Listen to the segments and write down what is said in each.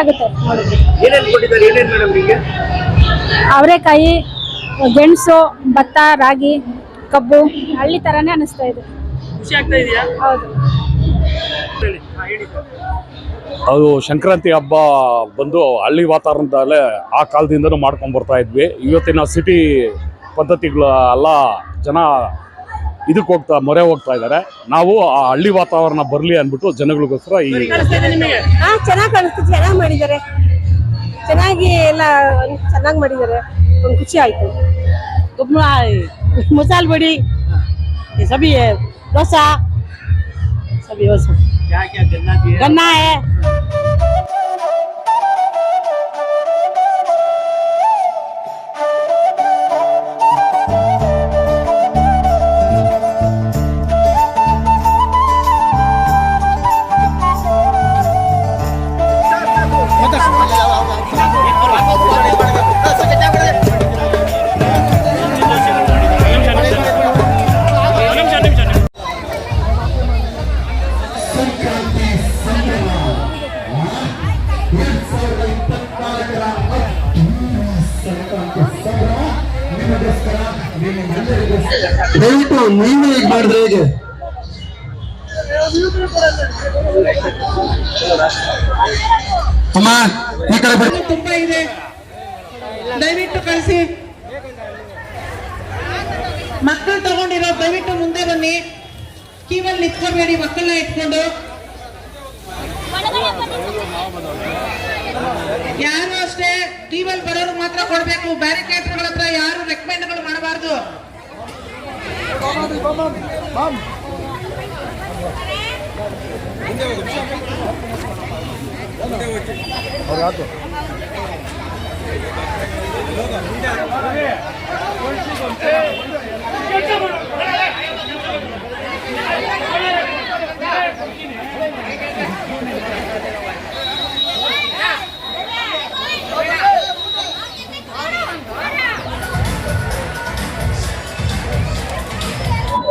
ಆಗುತ್ತೆ ನೋಡಿದ್ರೆ ಏನೇನ್ ಕೊಟ್ಟಿದ್ದಾರೆ ಏನೇನ್ ಮೇಡಮ್ ನಿಮಗೆ? ಅವರೆಕಾಯಿ ಗೆಣಸು ಭತ್ತ ರಾಗಿ ಕಬ್ಬು ಹಳ್ಳಿ ತರಾನೇ ಅನಿಸ್ತಾ ಇದೆ. ಖುಷಿ ಆಗ್ತಾ ಇದೆಯಾ? ಹೌದು. ಹೇಳಿ ಹಾ, ಹೇಳಿ. ಸರ್. ಅದು ಸಂಕ್ರಾಂತಿ ಹಬ್ಬ ಬಂದು ಹಳ್ಳಿ ವಾತಾವರಣದಲ್ಲೇ ಆ ಕಾಲದಿಂದನೂ ಮಾಡ್ಕೊಂಡು ಬರ್ತಾ ಇದ್ವಿ. ಇವತ್ತಿನ ಸಿಟಿ ಪದ್ಧತಿಗಳು ಎಲ್ಲ ಜನ ಇದಕ್ಕೆ ಹೋಗ್ತಾ ಮೊರೆ ಹೋಗ್ತಾ ಇದ್ದಾರೆ ನಾವು ಆ ಹಳ್ಳಿ ವಾತಾವರಣ ಬರಲಿ ಅಂದ್ಬಿಟ್ಟು ಜನಗಳಿಗೋಸ್ಕರ ಈ ಕಾಣಿಸ್ತಾ ಇದೆ ನಿಮಗೆ ಹಾ ಚೆನ್ನಾಗಿ ಕಾಣಿಸ್ತು ಚೆನ್ನಾಗಿ ಮಾಡಿದ್ದಾರೆ ಚೆನ್ನಾಗಿ ಎಲ್ಲ ಚೆನ್ನಾಗಿ ಮಾಡಿದ್ದಾರೆ ಒಂದು ಖುಷಿ ಆಯ್ತು मसाल बड़ी ये सभी है डोसा सभी डोसा क्या क्या गन्ना दिए गन्ना है ದಯವಿಟ್ಟು ನೀವು ಈಗ ಮಾಡಿದ್ರೆ ಹೇಗೆ? ಅಮ್ಮ, ಈ ಕಡೆ ಬಂದು ತುಂಬಾ ಇದೆ. ದಯವಿಟ್ಟು ಕಳಿಸಿ. ಮಕ್ಕಳು ತಗೊಂಡಿರೋ, ದಯವಿಟ್ಟು ಮುಂದೆ ಬನ್ನಿ. ಕೀವಲ್ಲಿ ನಿಂತ್ಕೋಬೇಡಿ, ಮಕ್ಕಳನ್ನ ಇಟ್ಕೊಂಡು ಯಾರು ಅಷ್ಟೇ ಟಿವಲ್ ಬರೋರು ಮಾತ್ರ ಕೊಡ್ಬೇಕು ಬ್ಯಾರಿಕೇಡ್ಗಳ ಹತ್ರ ಯಾರು ರೆಕಮೆಂಡ್ಗಳು ಮಾಡಬಾರ್ದು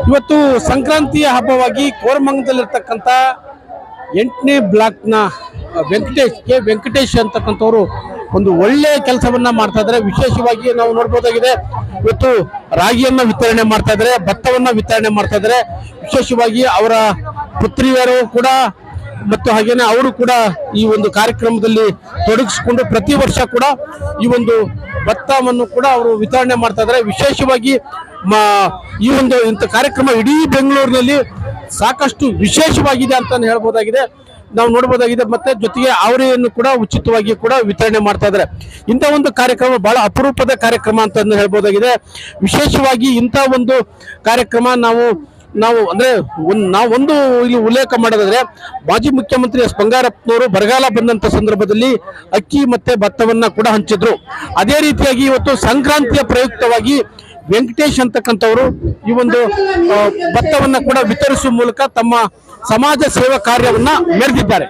ಇವತ್ತು ಸಂಕ್ರಾಂತಿಯ ಹಬ್ಬವಾಗಿ ಕೋರಮಂಗದಲ್ಲಿರ್ತಕ್ಕಂಥ ಎಂಟನೇ ಬ್ಲಾಕ್ನ ವೆಂಕಟೇಶ್ ಕೆ ವೆಂಕಟೇಶ್ ಅಂತಕ್ಕಂಥವ್ರು ಒಂದು ಒಳ್ಳೆಯ ಕೆಲಸವನ್ನ ಮಾಡ್ತಾ ಇದ್ದಾರೆ. ವಿಶೇಷವಾಗಿ ನಾವು ನೋಡ್ಬೋದಾಗಿದೆ, ಇವತ್ತು ರಾಗಿಯನ್ನ ವಿತರಣೆ ಮಾಡ್ತಾ ಇದ್ದಾರೆ, ಭತ್ತವನ್ನ ವಿತರಣೆ ಮಾಡ್ತಾ ಇದ್ದಾರೆ. ವಿಶೇಷವಾಗಿ ಅವರ ಪುತ್ರಿಯರು ಕೂಡ ಮತ್ತು ಹಾಗೇನೆ ಅವರು ಕೂಡ ಈ ಒಂದು ಕಾರ್ಯಕ್ರಮದಲ್ಲಿ ತೊಡಗಿಸಿಕೊಂಡು ಪ್ರತಿ ವರ್ಷ ಕೂಡ ಈ ಒಂದು ಭತ್ತವನ್ನು ಕೂಡ ಅವರು ವಿತರಣೆ ಮಾಡ್ತಾ ಇದ್ದಾರೆ. ವಿಶೇಷವಾಗಿ ಈ ಒಂದು ಇಂಥ ಕಾರ್ಯಕ್ರಮ ಇಡೀ ಬೆಂಗಳೂರಿನಲ್ಲಿ ಸಾಕಷ್ಟು ವಿಶೇಷವಾಗಿದೆ ಅಂತ ಹೇಳ್ಬೋದಾಗಿದೆ. ನಾವು ನೋಡ್ಬೋದಾಗಿದೆ, ಮತ್ತೆ ಜೊತೆಗೆ ಅವರೆಯನ್ನು ಕೂಡ ಉಚಿತವಾಗಿ ಕೂಡ ವಿತರಣೆ ಮಾಡ್ತಾ ಇದ್ದಾರೆ. ಇಂಥ ಒಂದು ಕಾರ್ಯಕ್ರಮ ಬಹಳ ಅಪರೂಪದ ಕಾರ್ಯಕ್ರಮ ಅಂತ ಹೇಳ್ಬೋದಾಗಿದೆ. ವಿಶೇಷವಾಗಿ ಇಂಥ ಒಂದು ಕಾರ್ಯಕ್ರಮ ನಾವು ನಾವು ಅಂದ್ರೆ ಒಂದ್, ನಾವು ಒಂದು ಇಲ್ಲಿ ಉಲ್ಲೇಖ ಮಾಡೋದಾದ್ರೆ, ಮಾಜಿ ಮುಖ್ಯಮಂತ್ರಿ ಎಸ್ ಬಂಗಾರಪ್ಪನವರು ಬರಗಾಲ ಬಂದಂತ ಸಂದರ್ಭದಲ್ಲಿ ಅಕ್ಕಿ ಮತ್ತೆ ಭತ್ತವನ್ನ ಕೂಡ ಹಂಚಿದ್ರು. ಅದೇ ರೀತಿಯಾಗಿ ಇವತ್ತು ಸಂಕ್ರಾಂತಿಯ ಪ್ರಯುಕ್ತವಾಗಿ ವೆಂಕಟೇಶ್ ಅಂತಕ್ಕಂಥವರು ಈ ಒಂದು ಭತ್ತವನ್ನು ಕೂಡ ವಿತರಿಸುವ ಮೂಲಕ ತಮ್ಮ ಸಮಾಜ ಸೇವಾ ಕಾರ್ಯವನ್ನ ಮೆರೆದಿದ್ದಾರೆ.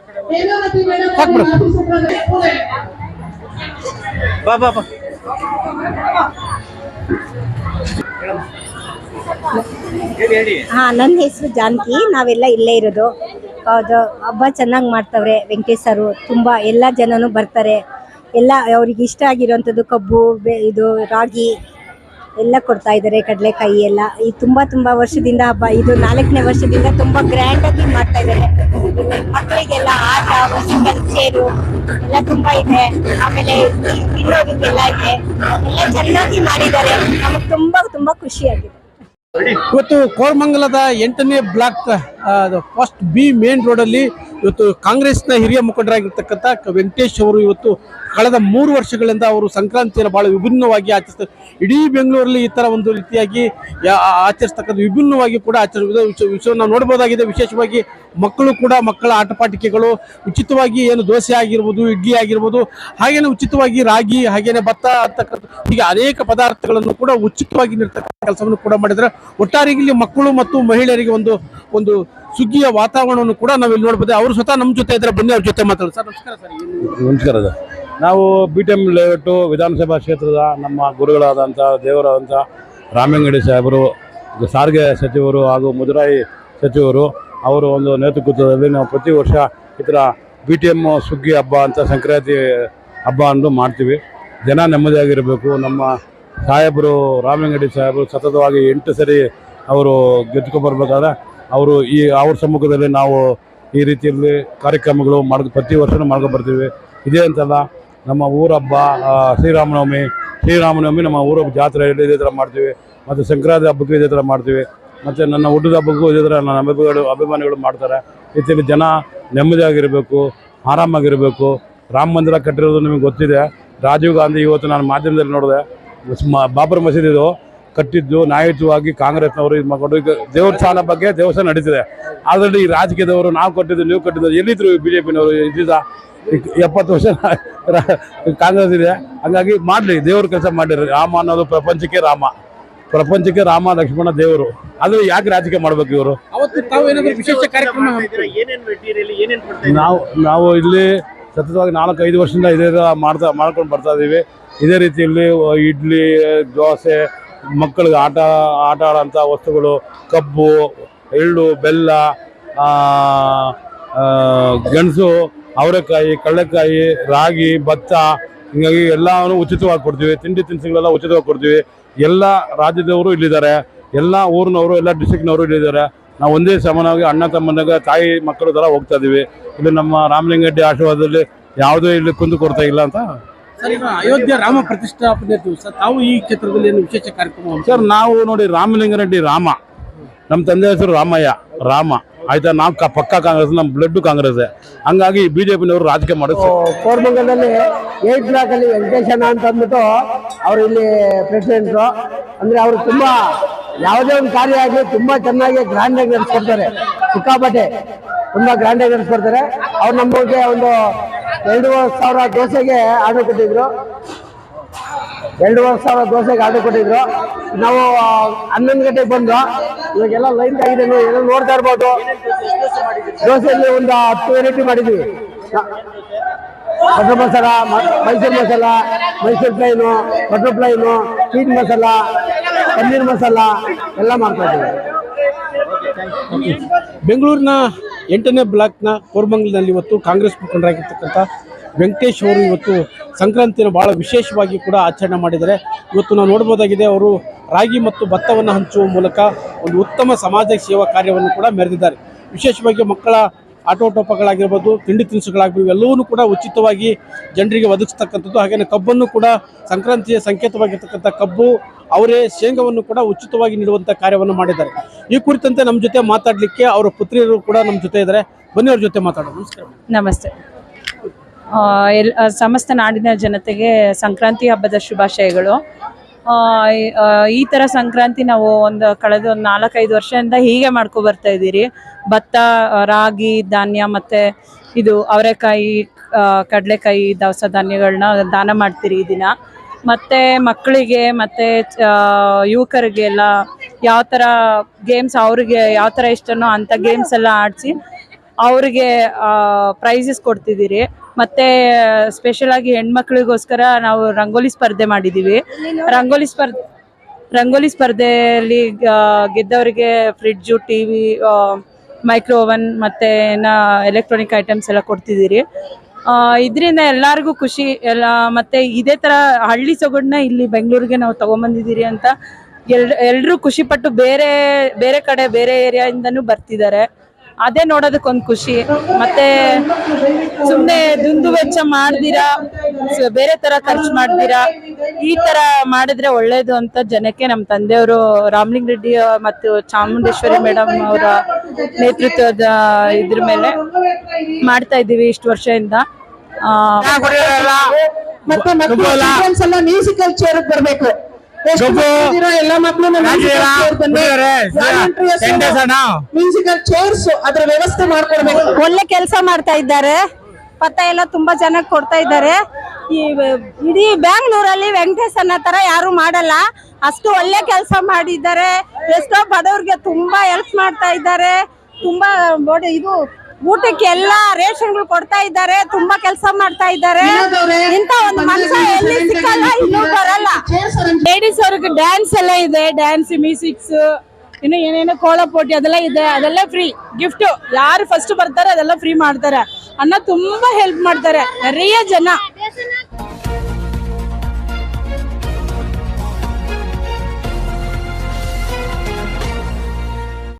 ಹಾ ನನ್ನ ಹೆಸರು ಜಾನಕಿ. ನಾವೆಲ್ಲ ಇಲ್ಲೇ ಇರೋದು. ಹೌದು ಹಬ್ಬ ಚೆನ್ನಾಗಿ ಮಾಡ್ತವ್ರೆ ವೆಂಕಟೇಶ್ ಸರು. ತುಂಬ ಎಲ್ಲ ಜನನು ಬರ್ತಾರೆ. ಎಲ್ಲ ಅವ್ರಿಗೆ ಇಷ್ಟ ಆಗಿರೋಂಥದ್ದು ಕಬ್ಬು ಬೆ- ಇದು ರಾಗಿ ಎಲ್ಲ ಕೊಡ್ತಾ ಇದ್ದಾರೆ, ಕಡಲೆಕಾಯಿ ಎಲ್ಲ. ಈ ತುಂಬಾ ತುಂಬಾ ವರ್ಷದಿಂದ ಹಬ್ಬ, ಇದು ನಾಲ್ಕನೇ ವರ್ಷದಿಂದ ತುಂಬಾ ಗ್ರ್ಯಾಂಡ್ ಆಗಿ ಮಾಡ್ತಾ ಇದ್ದಾರೆ. ಮಕ್ಕಳಿಗೆಲ್ಲ ಆಟ ಮ್ಯೂಸಿಕಲ್ ಚೇರು ಎಲ್ಲ ತುಂಬಾ ಇದೆ. ಆಮೇಲೆ ತಿನ್ನೋದಕ್ಕೆಲ್ಲ ಇದೆ. ಎಲ್ಲ ಚೆನ್ನಾಗಿ ಮಾಡಿದ್ದಾರೆ. ನಮಗೆ ತುಂಬಾ ಖುಷಿ ಆಗಿದೆ ಇವತ್ತು ಕೋರಮಂಗಲದ ಎಂಟನೇ block first B main road ಅಲ್ಲಿ ಇವತ್ತು ಕಾಂಗ್ರೆಸ್ನ ಹಿರಿಯ ಮುಖಂಡರಾಗಿರ್ತಕ್ಕಂಥ ವೆಂಕಟೇಶ್ ಅವರು ಇವತ್ತು ಕಳೆದ ಮೂರು ವರ್ಷಗಳಿಂದ ಅವರು ಸಂಕ್ರಾಂತಿಯನ್ನು ಬಹಳ ವಿಭಿನ್ನವಾಗಿ ಆಚರಿಸ್ತಾರೆ ಇಡೀ ಬೆಂಗಳೂರಲ್ಲಿ ಈ ತರ ಒಂದು ರೀತಿಯಾಗಿ ಆಚರಿಸ್ತಕ್ಕಂಥ ವಿಭಿನ್ನವಾಗಿ ಕೂಡ ಆಚರಿಸಿದ ವಿಷಯವನ್ನು ನೋಡ್ಬೋದಾಗಿದೆ. ವಿಶೇಷವಾಗಿ ಮಕ್ಕಳು ಕೂಡ ಮಕ್ಕಳ ಆಟಪಾಟಿಕೆಗಳು, ಉಚಿತವಾಗಿ ಏನು ದೋಸೆ ಆಗಿರ್ಬೋದು, ಇಡ್ಲಿ ಆಗಿರ್ಬೋದು, ಹಾಗೇನೆ ಉಚಿತವಾಗಿ ರಾಗಿ, ಹಾಗೇನೆ ಭತ್ತ ಅಂತಕ್ಕಂಥ ಹೀಗೆ ಅನೇಕ ಪದಾರ್ಥಗಳನ್ನು ಕೂಡ ಉಚಿತವಾಗಿ ನೀಡ್ತಕ್ಕಂಥ ಕೆಲಸವನ್ನು ಕೂಡ ಮಾಡಿದರೆ ಒಟ್ಟಾರೆ ಇಲ್ಲಿ ಮಕ್ಕಳು ಮತ್ತು ಮಹಿಳೆಯರಿಗೆ ಒಂದು ಒಂದು ಸುಗ್ಗಿಯ ವಾತಾವರಣವನ್ನು ಕೂಡ ನಾವಿಲ್ಲಿ ನೋಡ್ಬೋದು. ಅವರು ಸ್ವತಃ ನಮ್ಮ ಜೊತೆ ಇದ್ರೆ ಬನ್ನಿ ಅವ್ರ ಜೊತೆ ಮಾತಾಡೋದು ಸರ್ ನಮಸ್ಕಾರ ಸರ್ ನಮಸ್ಕಾರ ಸರ್. ನಾವು ಬಿ ಟಿ ಎಂ ಲೇಔಟು ವಿಧಾನಸಭಾ ಕ್ಷೇತ್ರದ ನಮ್ಮ ಗುರುಗಳಾದಂಥ ದೇವರಾದಂಥ ರಾಮಂಗಡಿ ಸಾಹೇಬರು ಸಾರಿಗೆ ಸಚಿವರು ಹಾಗೂ ಮುಜರಾಯಿ ಸಚಿವರು ಅವರು ಒಂದು ನೇತೃತ್ವದಲ್ಲಿ ನಾವು ಪ್ರತಿ ವರ್ಷ ಈ ಥರ ಬಿ ಟಿ ಎಂ ಸುಗ್ಗಿ ಹಬ್ಬ ಅಂತ ಸಂಕ್ರಾಂತಿ ಹಬ್ಬ ಅಂದು ಮಾಡ್ತೀವಿ. ಜನ ನೆಮ್ಮದಿಯಾಗಿರಬೇಕು. ನಮ್ಮ ಸಾಹೇಬರು ರಾಮಲಿಂಗಡಿ ಸಾಹೇಬರು ಸತತವಾಗಿ ಎಂಟು ಸರಿ ಅವರು ಗೆದ್ದುಕೊಂಡ್ಬರ್ಬೇಕಾದ್ರೆ ಅವರು ಈ ಅವ್ರ ಸಮ್ಮುಖದಲ್ಲಿ ನಾವು ಈ ರೀತಿಯಲ್ಲಿ ಕಾರ್ಯಕ್ರಮಗಳು ಮಾಡ್ ಪ್ರತಿ ವರ್ಷನೂ ಮಾಡ್ಕೊಂಡು ಬರ್ತೀವಿ ಇದೇ ಅಂತಲ್ಲ, ನಮ್ಮ ಊರ ಹಬ್ಬ ಶ್ರೀರಾಮನವಮಿ ಶ್ರೀರಾಮನವಮಿ ನಮ್ಮ ಊರ ಜಾತ್ರೆಯಲ್ಲಿ ಇದೇ ಥರ ಮಾಡ್ತೀವಿ. ಮತ್ತು ಸಂಕ್ರಾಂತಿ ಹಬ್ಬಕ್ಕೂ ಇದೇ ಥರ ಮಾಡ್ತೀವಿ. ಮತ್ತು ನನ್ನ ಹುಟ್ಟದ ಹಬ್ಬಕ್ಕೂ ಇದೇ ಥರ ನನ್ನ ಅಭಿಮಾನಿಗಳು ಅಭಿಮಾನಿಗಳು ಮಾಡ್ತಾರೆ. ರೀತಿಯಲ್ಲಿ ಜನ ನೆಮ್ಮದಿಯಾಗಿರಬೇಕು, ಆರಾಮಾಗಿರಬೇಕು. ರಾಮ ಮಂದಿರ ಕಟ್ಟಿರೋದು ನಿಮಗೆ ಗೊತ್ತಿದೆ. ರಾಜೀವ್ ಗಾಂಧಿ ಇವತ್ತು ನಾನು ಮಾಧ್ಯಮದಲ್ಲಿ ನೋಡಿದೆ. ಬಾಬರ್ ಮಸೀದಿದು ಕಟ್ಟಿದ್ದು ನ್ಯಾಯಯುತವಾಗಿ ಕಾಂಗ್ರೆಸ್ನವರು ಇದು ಮಾಡಿಕೊಂಡು ಈಗ ದೇವಸ್ಥಾನ ಬಗ್ಗೆ ದೇವಸ್ಥಾನ ನಡೀತಿದೆ ಅದರಲ್ಲಿ ಈ ರಾಜಕೀಯದವರು ನಾವು ಕಟ್ಟಿದ್ದು ನೀವು ಕಟ್ಟಿದ್ದು ಎಲ್ಲಿದ್ರು ಬಿ ಜೆ ಪಿನವರು ಇದ್ದಿದ್ದ ಎಪ್ಪತ್ತು ವರ್ಷ ಕಾಂಗ್ರೆಸ್ ಇದೆ. ಹಂಗಾಗಿ ಮಾಡಲಿ ದೇವ್ರ ಕೆಲಸ ಮಾಡಿರಿ ರಾಮ ಅನ್ನೋದು ಪ್ರಪಂಚಕ್ಕೆ ರಾಮ. ಪ್ರಪಂಚಕ್ಕೆ ರಾಮ ಲಕ್ಷ್ಮಣ ದೇವರು. ಅದು ಯಾಕೆ ರಾಜಕೀಯ ಮಾಡ್ಬೇಕು ಇವರು? ಅವತ್ತು ತಾವು ವಿಶೇಷ ಕಾರ್ಯಕ್ರಮ ಮಾಡ್ತಿದ್ದೀರಾ? ಏನೇನ್ ಮೆಟೀರಿಯಲ್ ಏನೇನ್ ಕೊಡ್ತಾ ನಾವು ನಾವು ಇಲ್ಲಿ ಸತತವಾಗಿ ನಾಲ್ಕು ಐದು ವರ್ಷದಿಂದ ಇದೇ ಥರ ಮಾಡ್ತಾ ಮಾಡ್ಕೊಂಡು ಬರ್ತಾ ಇದ್ದೀವಿ ಇದೇ ರೀತಿಯಲ್ಲಿ ಇಡ್ಲಿ ದೋಸೆ ಮಕ್ಕಳಿಗೆ ಆಟ ಆಟ ಆಡೋಂಥ ವಸ್ತುಗಳು, ಕಬ್ಬು, ಎಳ್ಳು, ಬೆಲ್ಲ ಗೆಣಸು, ಅವರೆಕಾಯಿ, ಕಡಲೆಕಾಯಿ, ರಾಗಿ, ಭತ್ತ, ಹಿಂಗಾಗಿ ಎಲ್ಲವನ್ನು ಉಚಿತವಾಗಿ ಕೊಡ್ತೀವಿ. ತಿಂಡಿ ತಿನಿಸುಗಳೆಲ್ಲ ಉಚಿತವಾಗಿ ಕೊಡ್ತೀವಿ. ಎಲ್ಲ ರಾಜ್ಯದವರು ಇಲ್ಲಿದ್ದಾರೆ. ಎಲ್ಲ ಊರಿನವರು, ಎಲ್ಲ ಡಿಸ್ಟಿಕ್ನವರು ಇಲ್ಲಿದ್ದಾರೆ. ನಾವು ಒಂದೇ ಸಮಾನವಾಗಿ ಅಣ್ಣ, ತಮ್ಮನಾಗ, ತಾಯಿ, ಮಕ್ಕಳು ಥರ ಹೋಗ್ತಾ ಇದ್ದೀವಿ ಇಲ್ಲಿ ನಮ್ಮ ರಾಮಲಿಂಗಡ್ಡಿ ಆಶೀರ್ವಾದದಲ್ಲಿ ಯಾವುದೇ ಇಲ್ಲಿ ಕುಂದು ಕೊಡ್ತಾ ಇಲ್ಲ ಅಂತ ಸರ್ ಈಗ ಅಯೋಧ್ಯೆ ರಾಮ ಪ್ರತಿಷ್ಠಾಪನೆ ದಿವಸ ತಾವು ಈ ಕ್ಷೇತ್ರದಲ್ಲಿ ಏನು ವಿಶೇಷ ಕಾರ್ಯಕ್ರಮ ಸರ್ ನಾವು ನೋಡಿ ರಾಮಲಿಂಗರೆಡ್ಡಿ ರಾಮ ನಮ್ಮ ತಂದೆ ಹೆಸರು ರಾಮಯ್ಯ ರಾಮ. ಆಯ್ತಾ ನಾವು ಕ ಪಕ್ಕ ಕಾಂಗ್ರೆಸ್ ನಮ್ಮ ಬ್ಲಡ್ ಕಾಂಗ್ರೆಸ್. ಹಂಗಾಗಿ ಬಿ ಜೆ ಪಿನವರು ರಾಜಕೀಯ ಮಾಡೋದು ಸರಿ. ಕೋರ್ಮಂಗಲದಲ್ಲಿ ಏಟ್ ಬ್ಲಾಕ್ ಅಲ್ಲಿ ವೆಂಕಟೇಶನ ಅಂತ ಅಂದ್ಬಿಟ್ಟು ಅವರು ಇಲ್ಲಿ ಪ್ರೆಸಿಡೆಂಟ್ರು. ಅಂದ್ರೆ ಅವರು ತುಂಬಾ ಯಾವುದೇ ಒಂದು ಕಾರ್ಯ ಆಗಲಿ ತುಂಬಾ ಚೆನ್ನಾಗಿ ಗ್ರ್ಯಾಂಡ್ ಆಗಿ ನಡೆಸ್ಕೊಡ್ತಾರೆ. ಸಿಕ್ಕಾಪಟ್ಟೆ ತುಂಬಾ ಗ್ರ್ಯಾಂಡ್ ಆಗಿ ನಡೆಸ್ಕೊಡ್ತಾರೆ. ಅವ್ರು ನಮಗೆ ಒಂದು ಎರಡೂವರೆ ಸಾವಿರ ದೋಸೆಗೆ ಆರ್ಡರ್ ಕೊಟ್ಟಿದ್ರು. ಎರಡೂವರೆ ಸಾವಿರ ದೋಸೆಗೆ ಆರ್ಡರ್ ಕೊಟ್ಟಿದ್ರು. ನಾವು ಹನ್ನೊಂದು ಗಂಟೆಗೆ ಬಂದು, ಇವಾಗೆಲ್ಲ ಲೈನ್ ಆಗಿದೆ ನೀವು ನೋಡ್ತಾ ಇರ್ಬೋದು. ದೋಸೆಯಲ್ಲಿ ಒಂದು ಹತ್ತು ವೆರೈಟಿ ಮಾಡಿದ್ವಿ. Butter masala Mysore masala, Mysore plain butter plain sweet masala, paneer masala, ಎಲ್ಲ ಮಾಡ್ತಾ ಇದ್ದೀವಿ ಬೆಂಗಳೂರಿನ ಎಂಟನೇ ಬ್ಲಾಕ್ನ ಕೋರ್ಮಂಗ್ಲದಲ್ಲಿ ಇವತ್ತು ಕಾಂಗ್ರೆಸ್ ಮುಖಂಡರಾಗಿರ್ತಕ್ಕಂಥ ವೆಂಕಟೇಶ್ ಅವರು ಇವತ್ತು ಸಂಕ್ರಾಂತಿಯನ್ನು ಭಾಳ ವಿಶೇಷವಾಗಿ ಕೂಡ ಆಚರಣೆ ಮಾಡಿದ್ದಾರೆ. ಇವತ್ತು ನಾವು ನೋಡ್ಬೋದಾಗಿದೆ ಅವರು ರಾಗಿ ಮತ್ತು ಭತ್ತವನ್ನು ಹಂಚುವ ಮೂಲಕ ಒಂದು ಉತ್ತಮ ಸಮಾಜ ಸೇವಾ ಕಾರ್ಯವನ್ನು ಕೂಡ ಮೆರೆದಿದ್ದಾರೆ. ವಿಶೇಷವಾಗಿ ಮಕ್ಕಳ ಆಟೋಟೋಪಗಳಾಗಿರ್ಬೋದು, ತಿಂಡಿ ತಿನಿಸುಗಳಾಗಿರ್ಬೋದು ಎಲ್ಲವನ್ನೂ ಕೂಡ ಉಚಿತವಾಗಿ ಜನರಿಗೆ ಒದಗಿಸ್ತಕ್ಕಂಥದ್ದು. ಹಾಗೆಯೇ ಕಬ್ಬನ್ನು ಕೂಡ ಸಂಕ್ರಾಂತಿಯ ಸಂಕೇತವಾಗಿರ್ತಕ್ಕಂಥ ಕಬ್ಬು ಅವರೇ ಶೇಂಗಾವನ್ನು ಕೂಡ ಉಚಿತವಾಗಿ ನೀಡುವಂಥ ಕಾರ್ಯವನ್ನು ಮಾಡಿದ್ದಾರೆ. ಈ ಕುರಿತಂತೆ ನಮ್ಮ ಜೊತೆ ಮಾತಾಡಲಿಕ್ಕೆ ಅವರ ಪುತ್ರಿಯರು ಕೂಡ ನಮ್ಮ ಜೊತೆ ಇದ್ದಾರೆ. ಬನ್ನಿ ಅವ್ರ ಜೊತೆ ಮಾತಾಡೋಣ. ನಮಸ್ತೆ. ಎಲ್ ಸಮಸ್ತ ನಾಡಿನ ಜನತೆಗೆ ಸಂಕ್ರಾಂತಿ ಹಬ್ಬದ ಶುಭಾಶಯಗಳು. ಈ- ಥರ ಸಂಕ್ರಾಂತಿ ನಾವು ಒಂದು ಕಳೆದ ಒಂದು ನಾಲ್ಕೈದು ವರ್ಷದಿಂದ ಹೀಗೆ ಮಾಡ್ಕೊ ಬರ್ತಾ ಇದ್ದೀರಿ. ಭತ್ತ, ರಾಗಿ, ಧಾನ್ಯ ಮತ್ತು ಇದು ಅವರೆಕಾಯಿ ಕಡಲೆಕಾಯಿ, ದವಸ ಧಾನ್ಯಗಳನ್ನ ದಾನ ಮಾಡ್ತೀರಿ ಈ ದಿನ. ಮತ್ತು ಮಕ್ಕಳಿಗೆ, ಮತ್ತೆ ಯುವಕರಿಗೆ ಎಲ್ಲ ಯಾವ ತರ ಗೇಮ್ಸ್ ಅವ್ರಿಗೆ ಯಾವ ತರ ಇಷ್ಟನೋ ಅಂತ ಗೇಮ್ಸ್ ಎಲ್ಲ ಆಡಿಸಿ ಅವ್ರಿಗೆ ಪ್ರೈಸಸ್ ಕೊಡ್ತಿದ್ದೀರಿ. ಮತ್ತೆ ಸ್ಪೆಷಲ್ ಆಗಿ ಹೆಣ್ಮಕ್ಳಿಗೋಸ್ಕರ ನಾವು ರಂಗೋಲಿ ಸ್ಪರ್ಧೆ ಮಾಡಿದ್ದೀವಿ. ರಂಗೋಲಿ ಸ್ಪರ್ಧೆ ರಂಗೋಲಿ ಸ್ಪರ್ಧೆಯಲ್ಲಿ ಗೆದ್ದವರಿಗೆ fridge T V micro oven ಮತ್ತು ಎಲೆಕ್ಟ್ರಾನಿಕ್ ಐಟಮ್ಸ್ ಎಲ್ಲ ಕೊಡ್ತಿದ್ದೀರಿ. ಇದರಿಂದ ಎಲ್ಲರಿಗೂ ಖುಷಿ, ಎಲ್ಲ ಮತ್ತೆ ಇದೇ ತರ ಹಳ್ಳಿ ಸೊಗಡನ್ನ ಇಲ್ಲಿ ಬೆಂಗಳೂರಿಗೆ ನಾವು ತೊಗೊಂಬಂದಿದ್ದೀರಿ ಅಂತ ಎಲ್ ಖುಷಿ ಖುಷಿಪಟ್ಟು ಬೇರೆ ಬೇರೆ ಕಡೆ, ಬೇರೆ ಏರಿಯಾಯಿಂದನೂ ಬರ್ತಿದ್ದಾರೆ. ಅದೇ ನೋಡೋದಕ್ಕೊಂದು ಖುಷಿ. ಮತ್ತೆ ಸುಮ್ಮನೆ ದುಂದು ವೆಚ್ಚ ಮಾಡ್ದಿರಾ ಸ- ಬೇರೆ ತರ ಖರ್ಚು ಮಾಡ್ದಿರಾ ಈ ತರ ಮಾಡಿದ್ರೆ ಒಳ್ಳೇದು ಅಂತ ಜನಕ್ಕೆ ನಮ್ಮ ತಂದೆಯವರು ರಾಮಲಿಂಗ ರೆಡ್ಡಿ ಮತ್ತು ಚಾಮುಂಡೇಶ್ವರಿ ಮೇಡಮ್ ಅವರ ನೇತೃತ್ವದ ಇದ್ರ ಮೇಲೆ ಮಾಡ್ತಾ ಇದ್ದೀವಿ ಇಷ್ಟು ವರ್ಷದಿಂದ. ಮತ್ತೆ ಮಕ್ಕಳು childrens ಎಲ್ಲ ಮ್ಯೂಸಿಕಲ್ ಚೇರ್ ಬರ್ಬೇಕು. ಮ್ಯೂಸಿಕಲ್ ಚೇರ್ಸ್ ಅದ್ರ ವ್ಯವಸ್ಥೆ ಮಾಡ್ಕೊಡ್ಬೇಕು. ಒಳ್ಳೆ ಕೆಲಸ ಮಾಡ್ತಾ ಇದ್ದಾರೆ. ಪತ್ತ ಎಲ್ಲ ತುಂಬಾ ಚೆನ್ನಾಗಿ ಕೊಡ್ತಾ ಇದ್ದಾರೆ. ಈ ಇಡೀ ಬ್ಯಾಂಗ್ಳೂರಲ್ಲಿ ವೆಂಕಟೇಶ್ ಅನ್ನ ತರ ಯಾರು ಮಾಡಲ್ಲ. ಅಷ್ಟು ಒಳ್ಳೆ ಕೆಲಸ ಮಾಡಿದ್ದಾರೆ. ಎಷ್ಟೋ ಬಡವ್ರಿಗೆ ತುಂಬಾ ಹೆಲ್ಪ್ ಮಾಡ್ತಾ ಇದ್ದಾರೆ. ತುಂಬಾ ನೋಡಿ ಇದು ಊಟಕ್ಕೆ ಎಲ್ಲಾ ರೇಷನ್ಗಳು ಕೊಡ್ತಾ ಇದ್ದಾರೆ ತುಂಬಾ ಕೆಲಸ ಮಾಡ್ತಾ ಇದ್ದಾರೆ ಇಂತ ಒಂದು ಮನುಷ್ಯ ಎಲ್ಲಿ ಸಿಕ್ಕಲ್ಲ ಇನ್ನೂ ಬರಲ್ಲ ಲೇಡೀಸ್ ಅವ್ರಿಗೆ ಡ್ಯಾನ್ಸ್ ಎಲ್ಲ ಇದೆ ಡ್ಯಾನ್ಸ್ ಮ್ಯೂಸಿಕ್ಸ್ ಇನ್ನು ಏನೇನೋ ಕೋಲ ಪೋಟಿ ಅದೆಲ್ಲ ಇದೆ ಅದೆಲ್ಲ ಫ್ರೀ ಗಿಫ್ಟ್ ಯಾರು ಫಸ್ಟ್ ಬರ್ತಾರೆ ಅದೆಲ್ಲ ಫ್ರೀ ಮಾಡ್ತಾರೆ ಅಣ್ಣ ತುಂಬಾ ಹೆಲ್ಪ್ ಮಾಡ್ತಾರೆ நிறைய ಜನ